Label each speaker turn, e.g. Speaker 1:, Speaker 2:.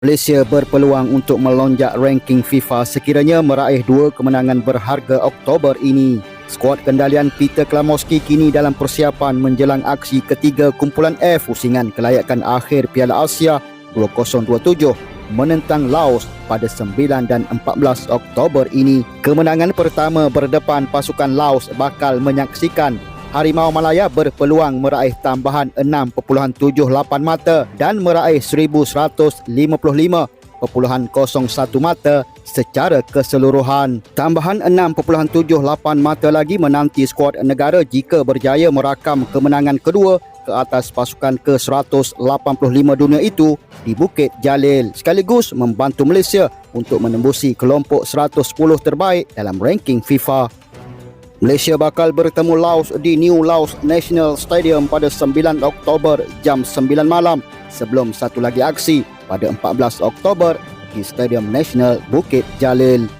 Speaker 1: Malaysia berpeluang untuk melonjak ranking FIFA sekiranya meraih dua kemenangan berharga Oktober ini. Skuad kendalian Peter Klamoski kini dalam persiapan menjelang aksi ketiga kumpulan F pusingan kelayakan akhir Piala Asia 2027 menentang Laos pada 9 dan 14 Oktober ini. Kemenangan pertama berdepan pasukan Laos bakal menyaksikan Harimau Malaya berpeluang meraih tambahan 6.78 mata dan meraih 1155.01 mata secara keseluruhan. Tambahan 6.78 mata lagi menanti skuad negara jika berjaya merakam kemenangan kedua ke atas pasukan ke-185 dunia itu di Bukit Jalil sekaligus membantu Malaysia untuk menembusi kelompok 110 terbaik dalam ranking FIFA. Malaysia bakal bertemu Laos di New Laos National Stadium pada 9 Oktober jam 9 malam sebelum satu lagi aksi pada 14 Oktober di Stadium Nasional Bukit Jalil.